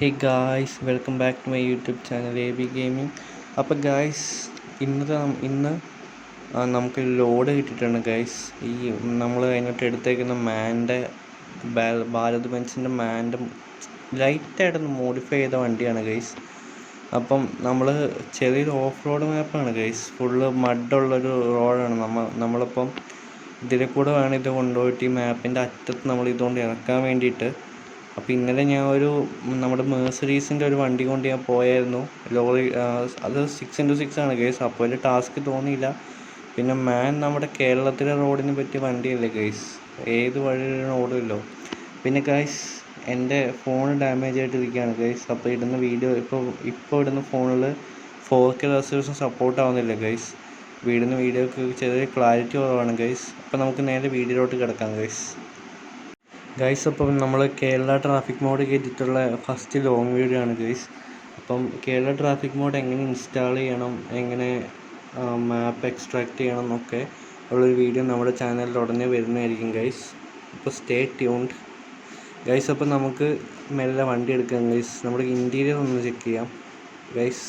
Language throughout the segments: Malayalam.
Hey guys welcome back to my YouTube channel A B gaming അപ്പോൾ ഗായ്സ് ഇന്നത്തെ ഇന്ന് നമുക്ക് ലോഡ് കിട്ടിയിട്ടുണ്ട് ഗായ്സ് ഈ നമ്മൾ അതിനകത്ത് എടുത്തേക്കുന്ന മാന്റെ ഭാരത് ബെൻസിന്റെ മാന്റെ ലൈറ്റായിട്ടൊന്ന് മോഡിഫൈ ചെയ്ത വണ്ടിയാണ് ഗൈസ് അപ്പം നമ്മൾ ചെറിയൊരു ഓഫ് റോഡ് മാപ്പാണ് ഗൈസ് ഫുള്ള് മഡുള്ളൊരു റോഡാണ് നമ്മൾ നമ്മളിപ്പം ഇതിലെ കൂടെ വേണം ഇത് കൊണ്ടുപോയിട്ട് ഈ മാപ്പിന്റെ അറ്റത്ത് നമ്മൾ ഇതുകൊണ്ട് ഇറക്കാൻ വേണ്ടിയിട്ട് അപ്പോൾ ഇന്നലെ ഞാൻ ഒരു നമ്മുടെ മേഴ്സറീസിന്റെ ഒരു വണ്ടി കൊണ്ട് ഞാൻ പോയായിരുന്നു. ലോറി അത് സിക്സ് ഇന്റു സിക്സ് ആണ് ഗൈസ് അപ്പോൾ അതിന്റെ ടാസ്ക് തോന്നിയില്ല. പിന്നെ മാൻ നമ്മുടെ കേരളത്തിലെ റോഡിന് പറ്റിയ വണ്ടിയല്ലേ ഗൈസ് ഏത് വഴിയിലും ഓടുമല്ലോ. പിന്നെ ഗൈസ് എന്റെ ഫോൺ ഡാമേജ് ആയിട്ടിരിക്കുകയാണ് ഗൈസ് അപ്പോൾ ഇടുന്ന വീഡിയോ ഇപ്പോൾ ഇപ്പോൾ ഇടുന്ന ഫോണിൽ ഫോർ കെ റെസൊല്യൂഷൻ സപ്പോർട്ട് ആവുന്നില്ല ഗൈസ് വീടുന്ന വീഡിയോക്ക് ചെറിയ ക്ലാരിറ്റി കുറവാണ് ഗൈസ് അപ്പോൾ നമുക്ക് നേരെ വീഡിയോയിലോട്ട് കിടക്കാം ഗൈസ് ഗൈസ് അപ്പം നമ്മൾ കേരള ട്രാഫിക് മോഡ് കയറ്റിയിട്ടുള്ള ഫസ്റ്റ് ലോങ് വീഡിയോ ആണ് ഗൈസ് അപ്പം കേരള ട്രാഫിക് മോഡ് എങ്ങനെ ഇൻസ്റ്റാൾ ചെയ്യണം എങ്ങനെ മാപ്പ് എക്സ്ട്രാക്ട് ചെയ്യണം എന്നൊക്കെ ഉള്ളൊരു വീഡിയോ നമ്മുടെ ചാനലിൽ ഉടനെ വരുന്നതായിരിക്കും ഗൈസ് അപ്പോൾ സ്റ്റേ ട്യൂൺഡ് ഗൈസ് അപ്പോൾ നമുക്ക് മെല്ലെ വണ്ടി എടുക്കാം ഗൈസ് നമ്മുടെ ഇന്റീരിയർ ഒന്ന് ചെക്ക് ചെയ്യാം. ഗൈസ്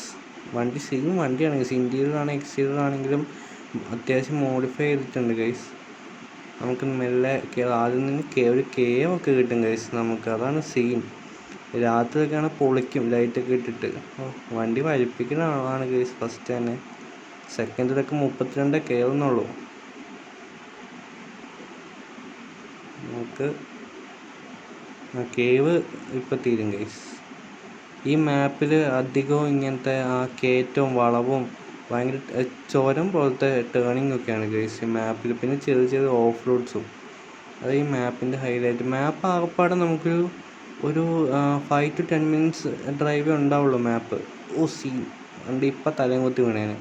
വണ്ടി സെയിം വണ്ടിയാണ് ഗൈസ് ഇന്റീരിയർ ആണെങ്കിൽ എക്സ്റ്റീരിയർ ആണെങ്കിലും അത്യാവശ്യം മോഡിഫൈ ചെയ്തിട്ടുണ്ട് ഗൈസ് നമുക്ക് മെല്ലെ ആദ്യം നിന്ന് കേ ഒരു കേവ് ഒക്കെ കിട്ടും ഗൈസ് നമുക്ക് അതാണ് സീൻ രാത്രിയൊക്കെയാണ് പൊളിക്കും ലൈറ്റൊക്കെ ഇട്ടിട്ട്. വണ്ടി വലിപ്പിക്കുന്ന ആളാണ് ഗൈസ് ഫസ്റ്റ് തന്നെ. സെക്കൻഡിലൊക്കെ മുപ്പത്തിരണ്ട് കയറുന്നുള്ളൂ നമുക്ക് കേവ് ഇപ്പം തീരും ഗൈസ് ഈ മാപ്പിൽ അധികവും ഇങ്ങനത്തെ ആ കയറ്റവും വളവും ഭയങ്കര ചുരം പോലത്തെ ടേണിംഗ് ഒക്കെയാണ് ഗൈസ് ഈ മാപ്പിൽ പിന്നെ ചെറിയ ചെറിയ ഓഫ് റോഡ്സും അത് ഈ മാപ്പിന്റെ ഹൈലൈറ്റ് മാപ്പ് ആകപ്പാടെ നമുക്ക് ഒരു five to ten minutes drive ഉണ്ടാവുള്ളൂ മാപ്പ് ഓ സീൻ വണ്ടി ഇപ്പം തലയും കുത്തി വീണേനെ.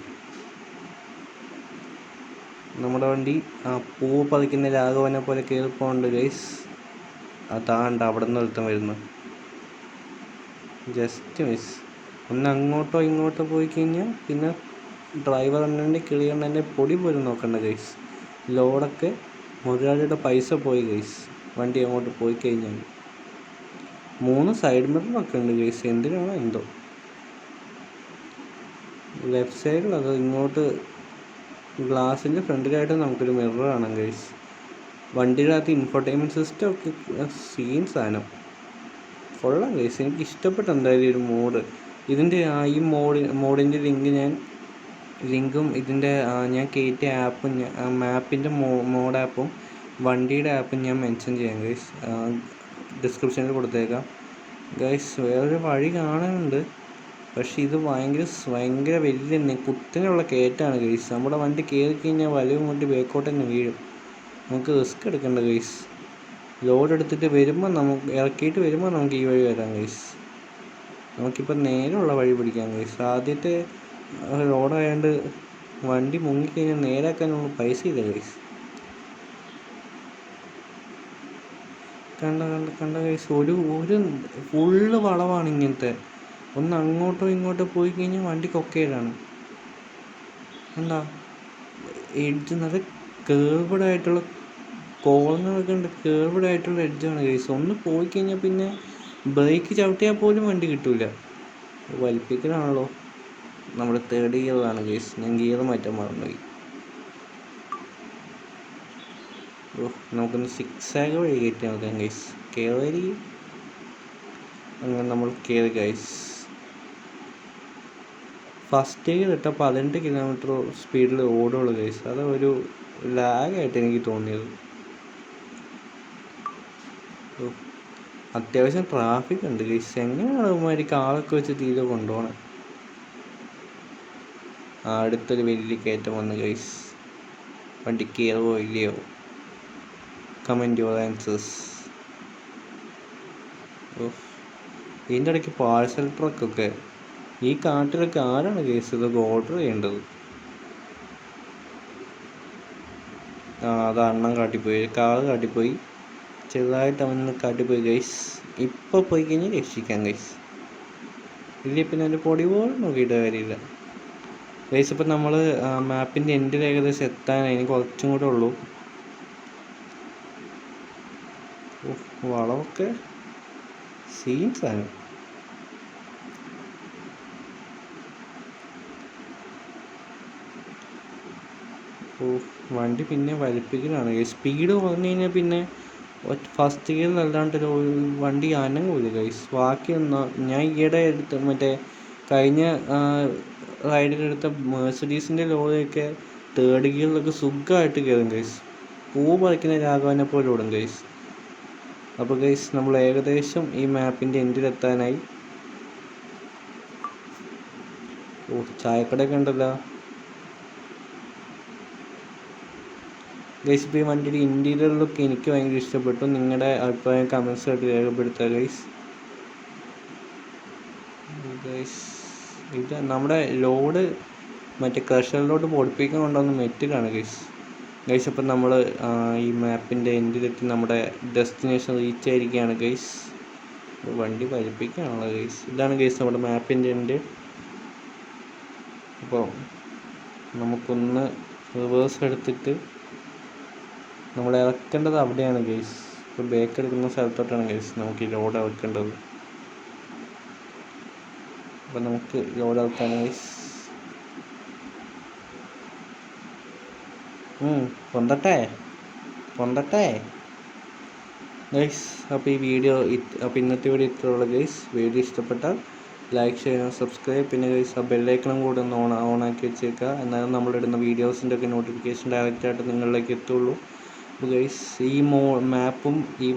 നമ്മുടെ വണ്ടി ആ പൂവ് പറിക്കുന്ന രാഘവനെ പോലെ കയറി പോകുന്നുണ്ട് ഗൈസ് അതാണ്ട് അവിടെ നിന്ന് ഒരുത്തം വരുന്നു. ജസ്റ്റ് മിസ് ഒന്ന് അങ്ങോട്ടോ ഇങ്ങോട്ടോ പോയി കഴിഞ്ഞാൽ പിന്നെ ഡ്രൈവർ എണ്ണന്റെ കിളി എണ്ണന്റെ പൊടി പോലും നോക്കണ്ട ഗൈസ് ലോഡൊക്കെ മുതലാളിയുടെ പൈസ പോയി ഗൈസ് വണ്ടി അങ്ങോട്ട് പോയി കഴിഞ്ഞാൽ. മൂന്ന് സൈഡ് മിററൊക്കെ ഉണ്ട് ഗൈസ് എന്തിനാണോ എന്തോ? ലെഫ്റ്റ് സൈഡിൽ അത് ഇങ്ങോട്ട് ഗ്ലാസിന്റെ ഫ്രണ്ടിലായിട്ട് നമുക്കൊരു മിറർ കാണാം ഗൈസ് വണ്ടിയുടെ അകത്ത് ഇൻഫർടൈൻമെന്റ് സിസ്റ്റം ഒക്കെ സീൻ സാധനം. കൊള്ളാം ഗൈസ് എനിക്ക് ഇഷ്ടപ്പെട്ട എന്തായാലും ഒരു മോഡ് ഇതിന്റെ ആ ഈ മോഡ് മോഡിന്റെ ലിങ്ക് ഞാൻ ലിങ്കും ഇതിന്റെ ഞാൻ കയറ്റിയ ആപ്പും മാപ്പിന്റെ മോഡ് ആപ്പും വണ്ടിയുടെ ആപ്പും ഞാൻ മെൻഷൻ ചെയ്യാം ഗൈസ് ഡിസ്ക്രിപ്ഷനിൽ കൊടുത്തേക്കാം. ഗൈസ് വേറൊരു വഴി കാണാനുണ്ട്. പക്ഷേ ഇത് ഭയങ്കര ഭയങ്കര വലിയ കുത്തിനുള്ള കയറ്റാണ് ഗൈസ് നമ്മുടെ വണ്ടി കയറി കഴിഞ്ഞാൽ വലിയ മുട്ടി ബേക്കോട്ട് തന്നെ വീഴും. നമുക്ക് റിസ്ക് എടുക്കേണ്ട ഗൈസ് ലോഡ് എടുത്തിട്ട് വരുമ്പോൾ നമുക്ക് ഇറക്കിയിട്ട് വരുമ്പോൾ നമുക്ക് ഈ വഴി വരാം ഗൈസ് നമുക്കിപ്പോൾ നേരെയുള്ള വഴി പിടിക്കാം ഗൈസ് ആദ്യത്തെ റോഡായതുകൊണ്ട് വണ്ടി മുങ്ങിക്കഴിഞ്ഞാൽ നേരാക്കാനുള്ള പൈസ ഇല്ല ഗൈസ് കണ്ട കണ്ട കണ്ട ഗൈസ് ഒരു ഒരു ഫുള്ള് വളവാണ് ഇങ്ങനത്തെ. ഒന്ന് അങ്ങോട്ടോ ഇങ്ങോട്ടോ പോയി കഴിഞ്ഞാൽ വണ്ടി കൊക്കേടാണ് എന്താ എഡ്ജ് നല്ല കേർവഡ് ആയിട്ടുള്ള കോർണറൊക്കെ ഉണ്ട്. കേർവഡ് ആയിട്ടുള്ള എഡ്ജാണ് ഗൈസ് ഒന്ന് പോയി കഴിഞ്ഞാൽ പിന്നെ ബ്രേക്ക് ചവിട്ടിയാൽ പോലും വണ്ടി കിട്ടൂല. വലിപ്പിക്കലാണല്ലോ. നമ്മുടെ തേർഡ് ഗിയറാണ് ഗേസ് ഞാൻ ഗിയർ മാറ്റാൻ മറന്നുപോയി. ഓ നമുക്കൊന്ന് സിക്സ് ആഗ് വഴി കയറ്റി നോക്കാം ഗൈസ് കയറി അങ്ങനെ നമ്മൾ കയറി ഗൈസ് ഫസ്റ്റ് ഗിയർ ഇട്ട പതിനെട്ട് കിലോമീറ്റർ സ്പീഡിൽ ഓടുള്ളൂ ഗൈസ് അത് ഒരു ലാഗായിട്ട് എനിക്ക് തോന്നിയത്. അത്യാവശ്യം ട്രാഫിക് ഉണ്ട് ഗൈസ് എങ്ങനെയാണ് അവന്മാർ കാറൊക്കെ വെച്ച് തീരെ കൊണ്ടുപോകണത് അടുത്തൊരു വലിയ കയറ്റം വന്നു ഗൈസ് വണ്ടി കയറുമോ ഇല്ലയോ കമന്റ് യുവർ ആൻസേഴ്സ് ഇതിന്റെ ഇടയ്ക്ക് പാഴ്സൽ ട്രക്കൊക്കെ ഈ കാട്ടിലൊക്കെ ആരാണ് കേസ് ഇതൊക്കെ ഓർഡർ ചെയ്യേണ്ടത്? ആ അത് അണ്ണൻ കാട്ടിപ്പോയി. കാറ് കാട്ടിപ്പോയി. ചെറുതായിട്ട് അവൻ കാട്ടിപ്പോയി ഗൈസ് ഇപ്പോൾ പോയി കഴിഞ്ഞാൽ രക്ഷിക്കാം ഗൈസ് ഇല്ലേ പിന്നെ അതിന്റെ പൊടി പോലും നോക്കിയിട്ട് കാര്യമില്ല. ഗൈസ് ഇപ്പം നമ്മൾ മാപ്പിന്റെ എൻഡിൽ ഏകദേശം എത്താനായി ഇനി കുറച്ചും കൂടെ ഉള്ളൂ. വളമൊക്കെ സീൻസാണ് ഓ വണ്ടി പിന്നെ വലിപ്പിക്കലാണ്. ഗൈസ് സ്പീഡ് പറഞ്ഞു കഴിഞ്ഞാൽ പിന്നെ ഫസ്റ്റ് ഗിയർ നല്ലാണ്ട് വണ്ടി അനങ്ങൂല ഗൈസ് ബാക്കി ഒന്നും ഞാൻ ഈയിടെ എടുത്ത് മറ്റേ കഴിഞ്ഞ റൈഡിലെടുത്ത മെഴ്സഡീസിന്റെ ലോറിയൊക്കെ തേർഡ് ഗിയറിലൊക്കെ സുഖമായിട്ട് കയറും ഗൈസ് പൂ പറിക്കുന്ന രാഘവനെ പോലെ ഓടും ഗൈസ് അപ്പോൾ ഗൈസ് നമ്മൾ ഏകദേശം ഈ മാപ്പിന്റെ എൻഡിലെത്താനായി ഓ ചായക്കടയൊക്കെ ഉണ്ടല്ലോ. ഗൈസ് ഇപ്പോൾ ഈ വണ്ടിയുടെ ഇന്റീരിയർ ലുക്ക് എനിക്ക് ഭയങ്കര ഇഷ്ടപ്പെട്ടു. നിങ്ങളുടെ അഭിപ്രായം കമൻസ് രേഖപ്പെടുത്തുക ഗൈസ് ഗൈസ് ഇത് നമ്മുടെ ലോഡ് മറ്റേ കർഷകരിലോട്ട് പൊടിപ്പിക്കാൻ കൊണ്ടുവന്ന മെറ്റിലാണ് ഗൈസ് ഗൈസ് അപ്പം നമ്മൾ ഈ മാപ്പിന്റെ എൻഡിലെത്തി നമ്മുടെ ഡെസ്റ്റിനേഷൻ റീച്ച് ആയിരിക്കുകയാണ് ഗൈസ് വണ്ടി വലിപ്പിക്കുകയാണല്ലോ ഗൈസ് ഇതാണ് ഗൈസ് നമ്മുടെ മാപ്പിന്റെ എൻഡ്. അപ്പോൾ നമുക്കൊന്ന് റിവേഴ്സ് എടുത്തിട്ട് നമ്മൾ ഇറക്കേണ്ടത് അവിടെയാണ് ഗൈസ് ഇപ്പോൾ ബേക്ക് എടുക്കുന്ന സ്ഥലത്തോട്ടാണ് ഗൈസ് നമുക്ക് ഈ ലോഡ് ഇറക്കേണ്ടത്. അപ്പം നമുക്ക് ലോഡ് ഇറക്കാം ഗൈസ് പൊന്തട്ടെ? പൊന്തട്ടെ? ഗൈസ് അപ്പോൾ ഈ വീഡിയോ അപ്പോൾ ഇന്നത്തെ വീഡിയോ ഇത്രയുള്ള ഗൈസ്. വീഡിയോ ഇഷ്ടപ്പെട്ടാൽ ലൈക്ക് ചെയ്യണം സബ്സ്ക്രൈബ് പിന്നെ ഗൈസ് ആ ബെല്ലൈക്കണം കൂടെ ഒന്ന് ഓൺ ഓൺ ആക്കി വെച്ചേക്കുക. എന്നാലും നമ്മളിടുന്ന വീഡിയോസിന്റെ ഒക്കെ നോട്ടിഫിക്കേഷൻ ഡയറക്റ്റായിട്ട് നിങ്ങളിലേക്ക് എത്തുള്ളൂ. അപ്പോൾ ഗൈസ് ഈ മോ മാപ്പും ഈ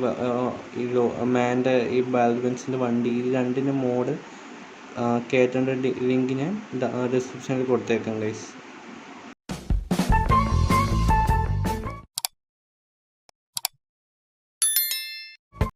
മാന്റെ ഈ ബാൽബൻസിന്റെ വണ്ടി ഈ രണ്ടിന്റെ മോഡ് കയറ്റേണ്ട ലിങ്ക് ഞാൻ ഡിസ്ക്രിപ്ഷനിൽ കൊടുത്തേക്കാം ഗൈസ്